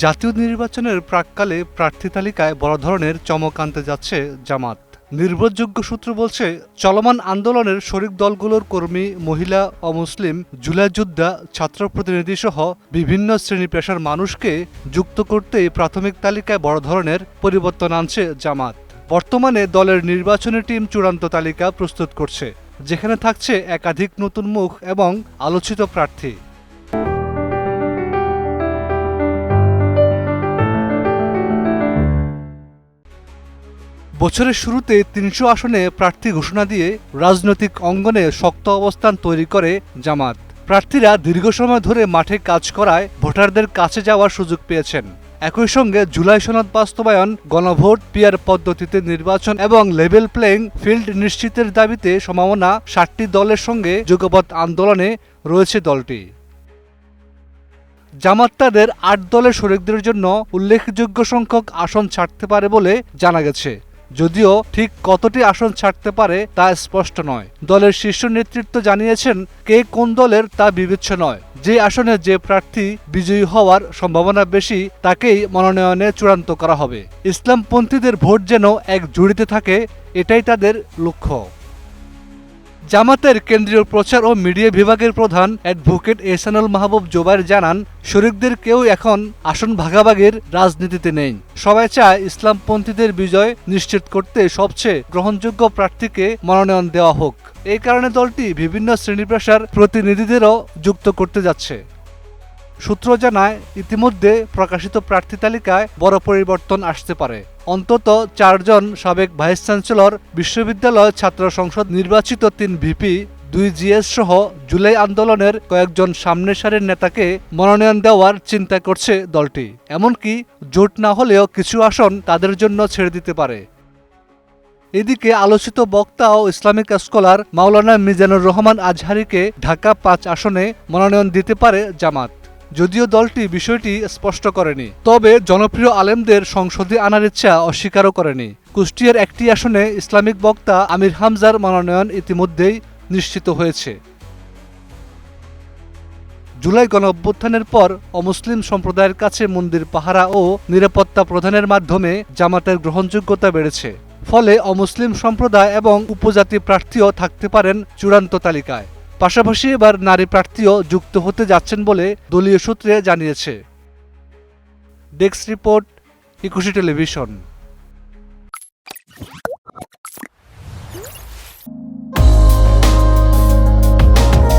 জাতীয় নির্বাচনের প্রাককালে প্রার্থী তালিকায় বড় ধরনের চমক আনতে যাচ্ছে জামাত। নির্ভরযোগ্য সূত্র বলছে, চলমান আন্দোলনের শরিক দলগুলোর কর্মী, মহিলা অমুসলিম জুলাই যোদ্ধা, ছাত্র প্রতিনিধি সহ বিভিন্ন শ্রেণি পেশার মানুষকে যুক্ত করতে প্রাথমিক তালিকায় বড় ধরনের পরিবর্তন আনছে জামাত। বর্তমানে দলের নির্বাচনী টিম চূড়ান্ত তালিকা প্রস্তুত করছে, যেখানে থাকছে একাধিক নতুন মুখ এবং আলোচিত প্রার্থী। বছরের শুরুতে তিনশো আসনে প্রার্থী ঘোষণা দিয়ে রাজনৈতিক অঙ্গনে শক্ত অবস্থান তৈরি করে জামাত। প্রার্থীরা দীর্ঘ সময় ধরে মাঠে কাজ করায় ভোটারদের কাছে যাওয়ার সুযোগ পেয়েছেন। একই সঙ্গে জুলাই সনদ বাস্তবায়ন, গণভোট, পিয়ার পদ্ধতিতে নির্বাচন এবং লেভেল প্লেইং ফিল্ড নিশ্চিতের দাবিতে সম্ভাবনা ষাটটি দলের সঙ্গে যুগপৎ আন্দোলনে রয়েছে দলটি। জামাত তাদের আট দলের শরিকদের জন্য উল্লেখযোগ্য সংখ্যক আসন ছাড়তে পারে বলে জানা গেছে। যদিও ঠিক কতটি আসন ছাড়তে পারে তা স্পষ্ট নয়। দলের শীর্ষ নেতৃত্ব জানিয়েছেন কে কোন দলের তা বিবেচ্য নয়। যে আসনে যে প্রার্থী বিজয়ী হওয়ার সম্ভাবনা বেশি, তাকেই মনোনয়নে চূড়ান্ত করা হবে। ইসলামপন্থীদের ভোট যেন এক জুড়িতে থাকে, এটাই তাদের লক্ষ্য। জামাতের কেন্দ্রীয় প্রচার ও মিডিয়া বিভাগের প্রধান অ্যাডভোকেট এহসানুল মাহবুব জোবাইর জানান, শরিকদের কেউ এখন আসন ভাগাভাগির রাজনীতিতে নেই। সবাই চায় ইসলামপন্থীদের বিজয় নিশ্চিত করতে সবচেয়ে গ্রহণযোগ্য প্রার্থীকে মনোনয়ন দেওয়া হোক। এই কারণে দলটি বিভিন্ন শ্রেণি প্রতিনিধিদেরও যুক্ত করতে যাচ্ছে। সূত্র জানায়, ইতিমধ্যে প্রকাশিত প্রার্থী তালিকায় বড় পরিবর্তন আসতে পারে। অন্তত চারজন সাবেক ভাইস চ্যান্সেলর, বিশ্ববিদ্যালয় ছাত্র সংসদ নির্বাচিত তিন ভিপি, দুই জিএস সহ জুলাই আন্দোলনের কয়েকজন সামনের সারির নেতাকে মনোনয়ন দেওয়ার চিন্তা করছে দলটি। এমনকি জোট না হলেও কিছু আসন তাদের জন্য ছেড়ে দিতে পারে। এদিকে আলোচিত বক্তা ও ইসলামিক স্কলার মাওলানা মিজানুর রহমান আজহারিকে ঢাকা পাঁচ আসনে মনোনয়ন দিতে পারে জামাত। যদিও দলটি বিষয়টি স্পষ্ট করেনি, তবে জনপ্রিয় আলেমদের সংসদে আনার ইচ্ছা অস্বীকারও করেনি। কুষ্টিয়ার একটি আসনে ইসলামিক বক্তা আমির হামজার মনোনয়ন ইতিমধ্যেই নিশ্চিত হয়েছে। জুলাই গণ অভ্যুত্থানের পর অমুসলিম সম্প্রদায়ের কাছে মন্দির, পাহারা ও নিরাপত্তা প্রদানের মাধ্যমে জামাতের গ্রহণযোগ্যতা বেড়েছে। ফলে অমুসলিম সম্প্রদায় এবং উপজাতি প্রার্থীও থাকতে পারেন চূড়ান্ত তালিকায়। পাশাপাশি এবার নারী প্রার্থীও যুক্ত হতে যাচ্ছেন বলে দলীয় সূত্রে জানিয়েছে। Desk report, Ekushey television.